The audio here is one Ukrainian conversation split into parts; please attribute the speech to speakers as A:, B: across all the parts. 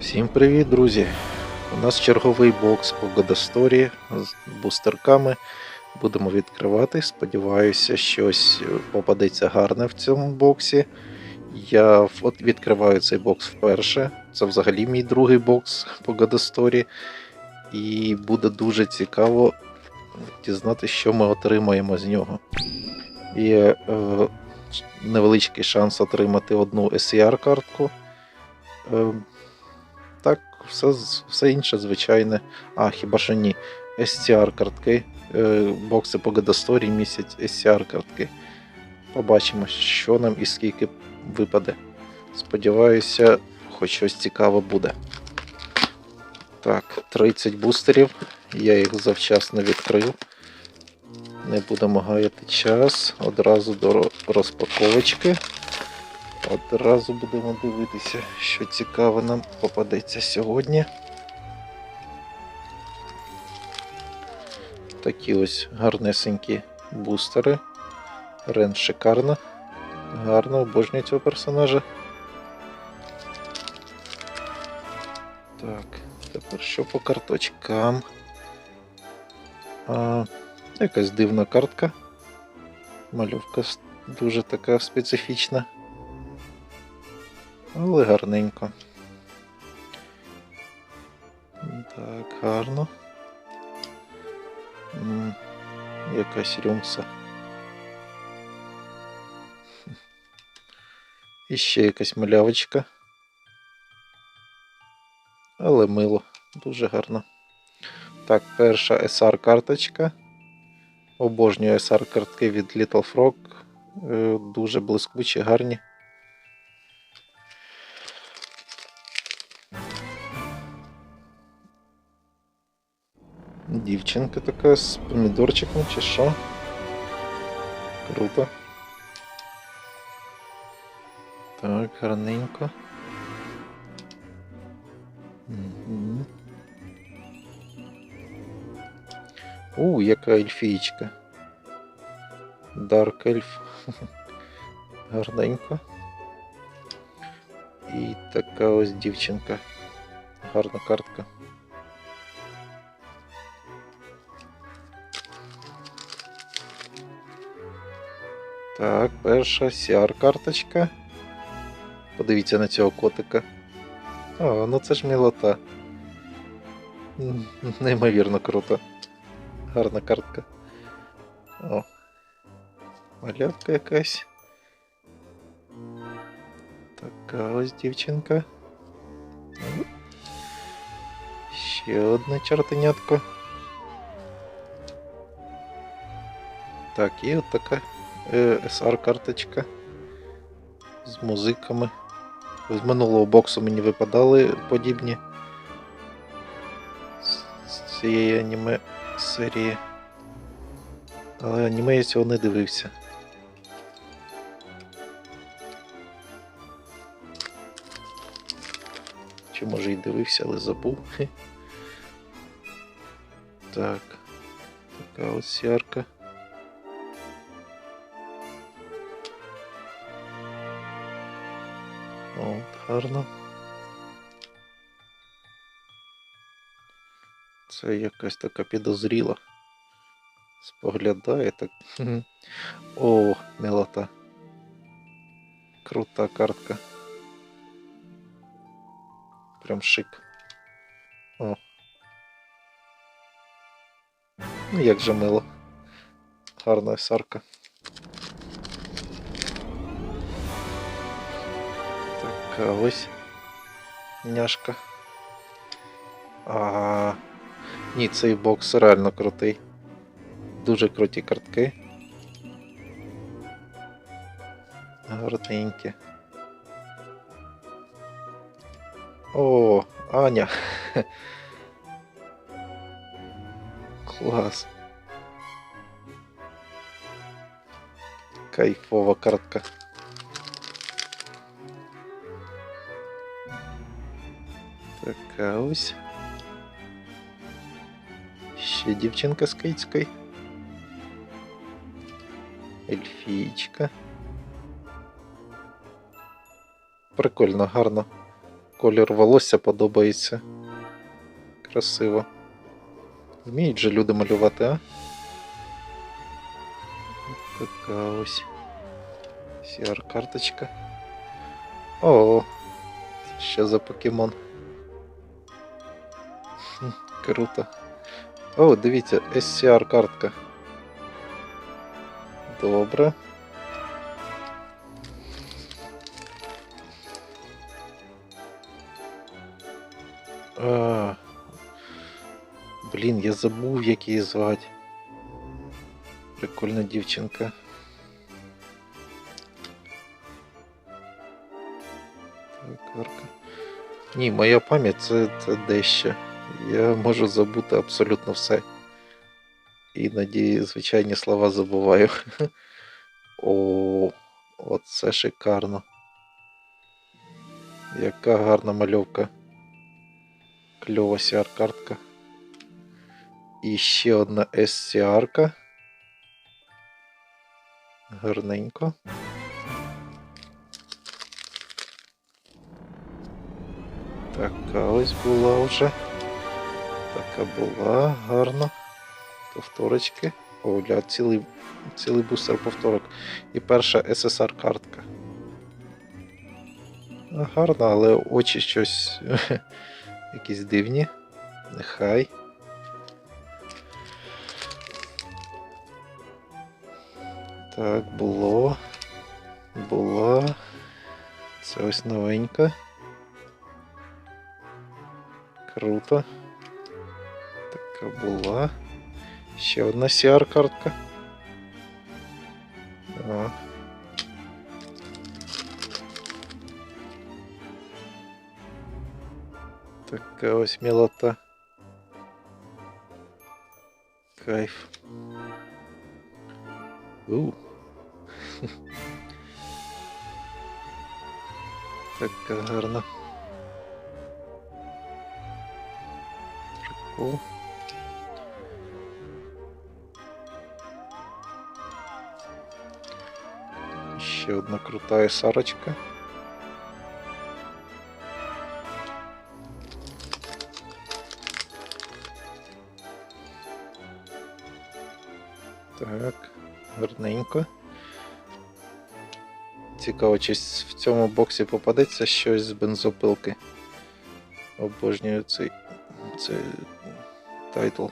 A: Всім привіт, друзі! У нас черговий бокс по Годосторі з бустерками. Будемо відкривати. Сподіваюся, щось попадеться гарне в цьому боксі. Я відкриваю цей бокс вперше. Це взагалі мій другий бокс по Годосторі. І буде дуже цікаво дізнатися, що ми отримаємо з нього. Є е, невеличкий шанс отримати одну SCR-картку. Е, так, все, все інше звичайне. А, хіба що ні. SCR картки. Е, бокси по Годосторі місяць SCR картки. Побачимо, що нам і скільки випаде. Сподіваюся, хоч щось цікаве буде. Так, 30 бустерів. Я їх завчасно відкрив. Не будемо гаяти час. Одразу до розпаковочки. Одразу будемо дивитися, що цікаве нам попадеться сьогодні. Такі ось гарнесенькі бустери. Рен шикарна. Гарно обожнюю цього персонажа. Так, тепер що по карточкам? А, якась дивна картка. Мальовка с- дуже така специфічна. Але гарненько. Так, гарно. Якась рюмса. І ще якась малявочка. Але мило, дуже гарно. Так, перша SR карточка. Обожнюю SR картки від Little Frog. Е, Дуже блискучі, гарні. Дівчинка така з помідорчиком чи що? Круто. Так, гарненько. Мгм. У, яка ельфієчка. Дарк ельф. Гарненько. І така ось дівчинка. Гарна картка. Так, перша CR-карточка. Подивіться на цього котика. О, ну це ж мілота. М, Неймовірно круто. Гарна картка. О. Малявка якась. Така ось дівчинка. М. Ще одне чортенятко. Так, і от така е, SR-карточка з музиками. З минулого боксу мені випадали подібні з цієї аніме серії. Але аніме я цього не дивився. Чи може і дивився, але забув. Так. Така ось сярка. От, гарно. Це якась така підозріла. Споглядає так. О, милота. Крута картка. Прям шик. О. Ну як же мило. Гарна сарка. Ось няшка. А, ні, цей бокс реально крутий. Дуже круті картки. Гарненькі. О, Аня. Клас. Кайфова картка. Така ось. Ще дівчинка з кицькою. Ельфійчка. Прикольно, гарно. колір волосся подобається. Красиво. Вміють же люди малювати, а? Така ось. CR-карточка. О, це що за покемон? Хм, Круто. О, дивіться, SCR картка. Добре. А, блін, я забув, як її звати. Прикольна дівчинка. Так, арка. Ні, моя пам'ять це, це дещо. Я можу забути абсолютно все. Іноді звичайні слова забуваю. О, оце шикарно. Яка гарна мальовка. Кльова CR-картка. І ще одна SCR-ка. Гарненько. Така ось була вже. Така була, гарно. Повторочки. О, ля, цілий, цілий бустер повторок. І перша SSR картка. Гарна, але очі щось якісь дивні. Нехай. Так, було. Була. Це ось новенька. Круто. Така була. Ще одна CR-картка. Така ось мілота. Кайф. У. Така гарна. Прикол. Ще одна крута сарочка. Так, гарненько. Цікаво, чи в цьому боксі попадеться щось з бензопилки. Обожнюю цей, цей тайтл.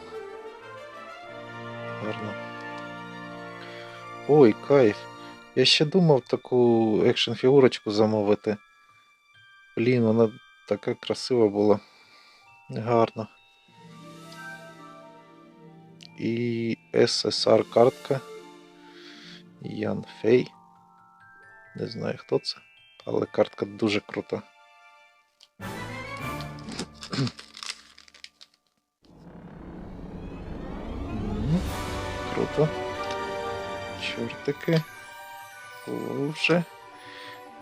A: Гарно. Ой, кайф. Я ще думав таку екшн фігурочку замовити. Блін, вона така красива була. Гарно. І SSR картка. Ян Фей. Не знаю хто це, але картка дуже крута. Круто. Чортики. Було.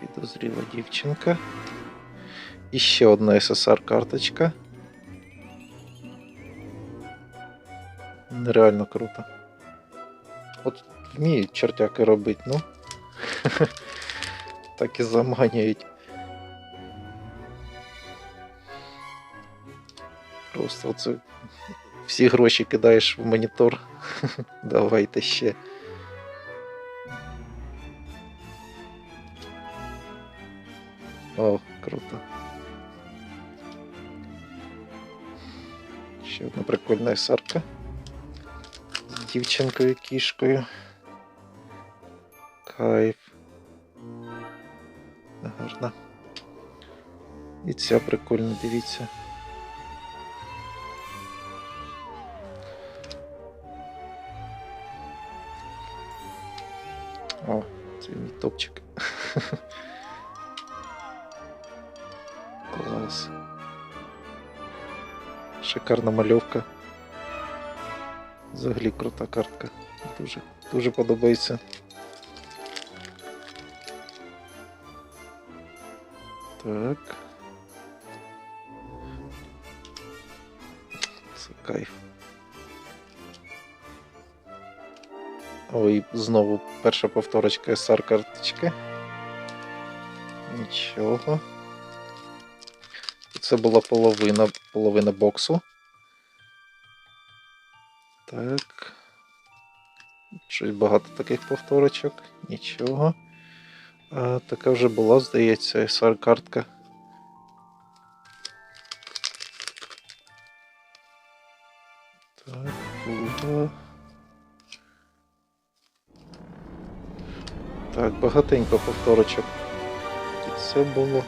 A: Підозріла дівчинка. І ще одна SSR карточка. Нереально круто. От вміють чертяки робити, ну. так і заманюють. Просто оце всі гроші кидаєш в монітор. Давайте ще. О, круто. Ще одна прикольна сарка. З дівчинкою кішкою. Кайф. Гарна. І ця прикольна, дивіться. О, це мій топчик. Шикарна мальовка. Взагалі крута картка. Дуже, дуже подобається. Так. Це кайф. Ой, знову перша повторочка SR карточки. Нічого. це була половина, половина боксу. Так. Щось багато таких повторочок. Нічого. А, така вже була, здається, SR картка. Так, була. Так, багатенько повторочок. І це було.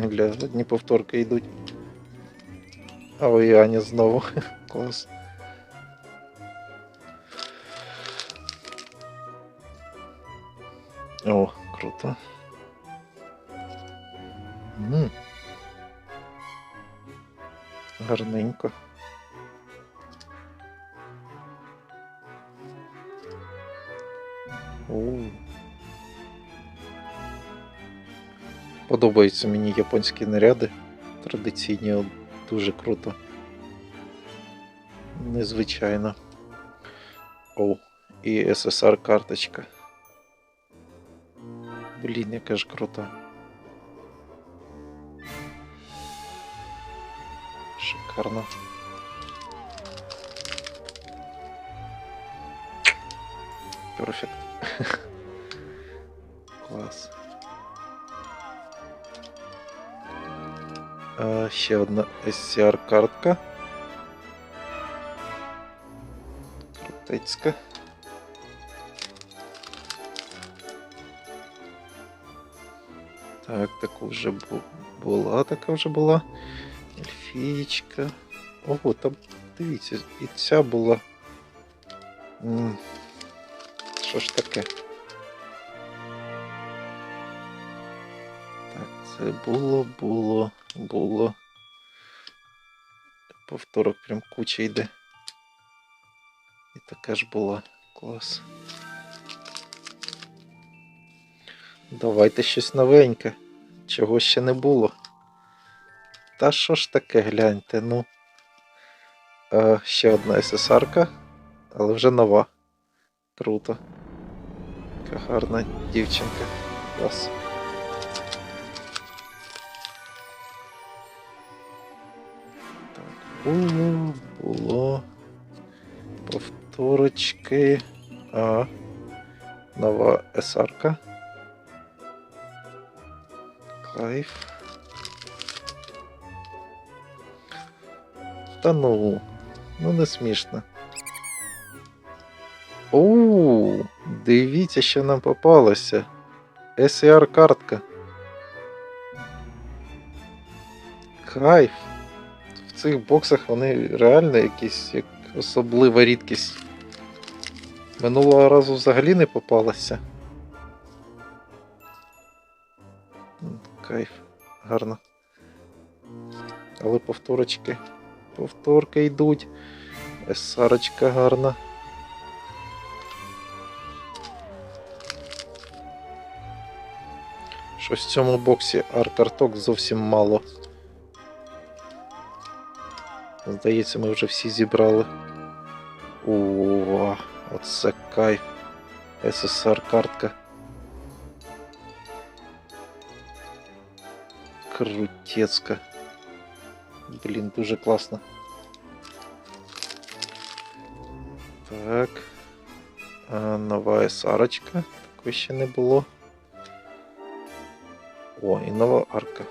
A: Гля, одні повторки йдуть. Ой, Аня знову. Клас. О, круто. М. Гарненько. О. Подобаються мені японські наряди. Традиційні, дуже круто. Незвичайно. О, і СССР карточка. Блін, яка ж крута. Шикарно. Перфект. Клас. ще одна SCR картка. Крутецька. Так, таку вже бу- була, така вже була. Ельфієчка. Ого, там дивіться, і ця була. М, Що ж таке? це було, було, було. Повторок прям куча йде. І така ж була. Клас. Давайте щось новеньке. Чого ще не було. Та що ж таке, гляньте, ну. Е, ще одна СССРка, але вже нова. Круто. Яка гарна дівчинка. Клас. Так, було. Повторочки. А. Нова СРК. Кайф. Та ну, ну не смішно. Оу, дивіться, що нам попалося. SR картка. Кайф. Цих боксах вони реально якісь як особлива рідкість. Минулого разу взагалі не попалося. М, Кайф, гарно. Але повторочки. Повторки йдуть. Есарочка гарна. Щось в цьому боксі арт-карток зовсім мало. Здається, ми вже всі зібрали. О, оце кайф. СССР картка. Крутецька. Блін, дуже класно. Так. А, нова САРочка. Такої ще не було. О, і нова арка.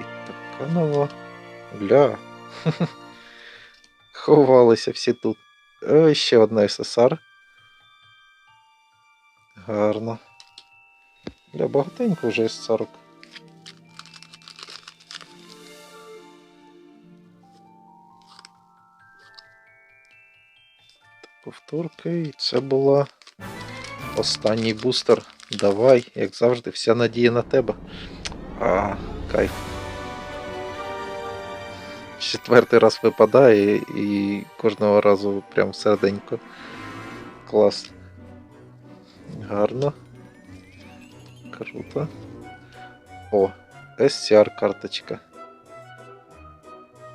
A: І така нова. Гля. Ховалися всі тут. Е, ще одна СССР. Гарно. Бля, багатенько вже СССРок. Повторка, і це була останній бустер. Давай, як завжди, вся надія на тебе. А, кайф. Четвертий раз випадає і кожного разу прям серденько. Клас. Гарно. Круто. О, SCR карточка.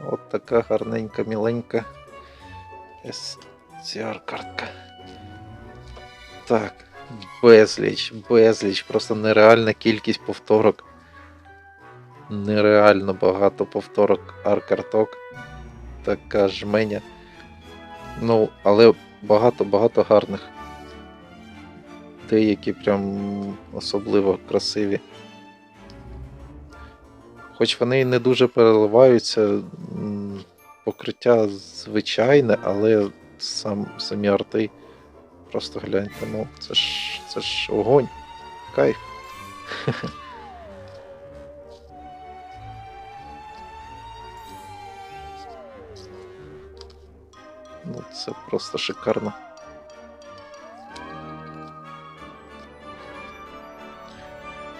A: От така гарненька, міленька SCR картка. Так, Безліч, безліч, просто нереальна кількість повторок. Нереально багато повторок аркарток. Така жменя. Ну, але багато-багато гарних. Деякі прям особливо красиві. Хоч вони і не дуже переливаються, покриття звичайне, але сам, самі арти. Просто гляньте, ну це ж це ж огонь. Кайф. це просто шикарно.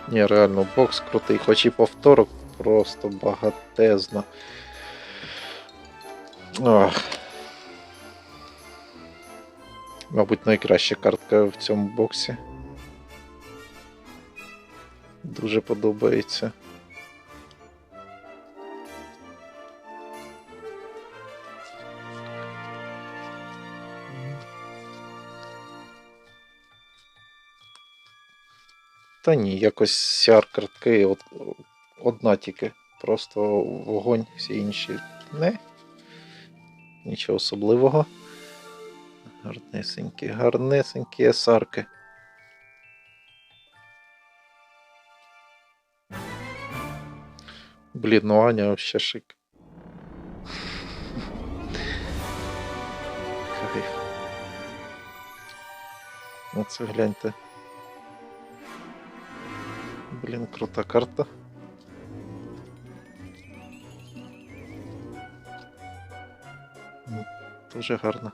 A: Ні, реально, бокс крутий, хоч і повторок просто багатезно. Ах. Мабуть, найкраща картка в цьому боксі. Дуже подобається. Та ні, якось CR картки от, одна тільки. Просто вогонь, всі інші не. Нічого особливого. Гарнесенькі, гарнесенькі есарки. Блін, ну Аня вообще шик. Кайф. Оце гляньте. Блін, крута карта. Ну, Дуже гарно.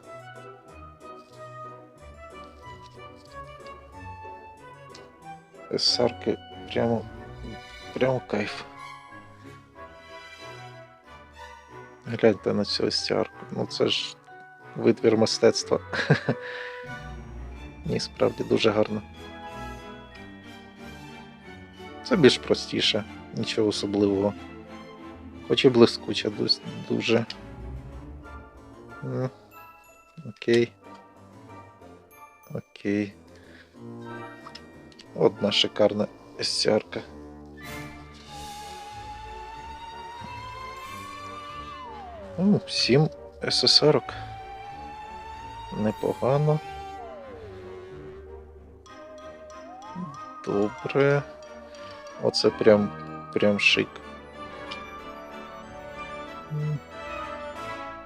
A: Сарки прямо, прямо кайф. Гляньте на цю стярку. Ну це ж витвір мистецтва. Ні, справді дуже гарно. Це більш простіше, нічого особливого. Хоч і блискуча дуже. Окей. Окей. Одна шикарна стярка. Ну, 7 СССРок. Непогано. Добре. Оце прям прям шик.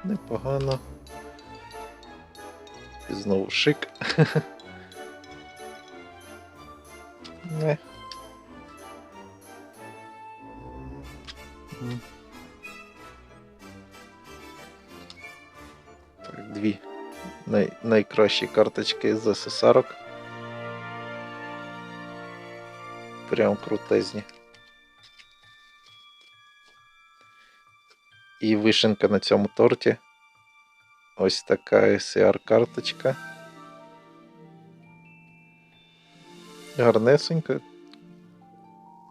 A: Непогано. І знову шик. Не. Так, дві най- найкращі карточки з СССРок. Прям крутезні. І вишенка на цьому торті. Ось така SR карточка. Гарнесенька.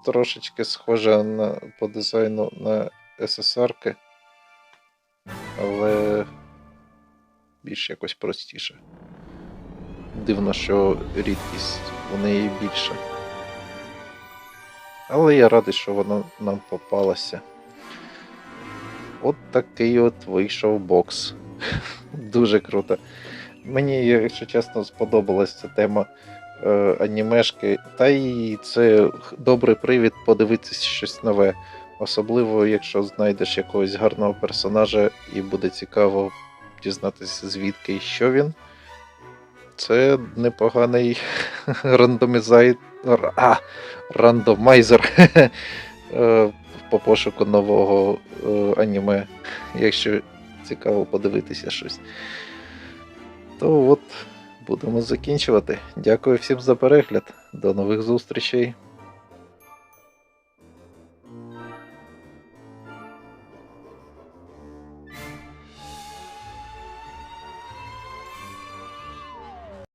A: Трошечки схожа на, по дизайну на СССРки. Але більш якось простіше. Дивно, що рідкість у неї більша. Але я радий, що вона нам попалася. От такий от вийшов бокс. Дуже круто. Мені, якщо чесно, сподобалась ця тема е, анімешки. Та й це добрий привід подивитися щось нове. Особливо, якщо знайдеш якогось гарного персонажа і буде цікаво дізнатися, звідки і що він. Це непоганий рандомізай... а, рандомайзер е, по пошуку нового е, аніме, якщо цікаво подивитися щось. То от, будемо закінчувати. Дякую всім за перегляд. До нових зустрічей.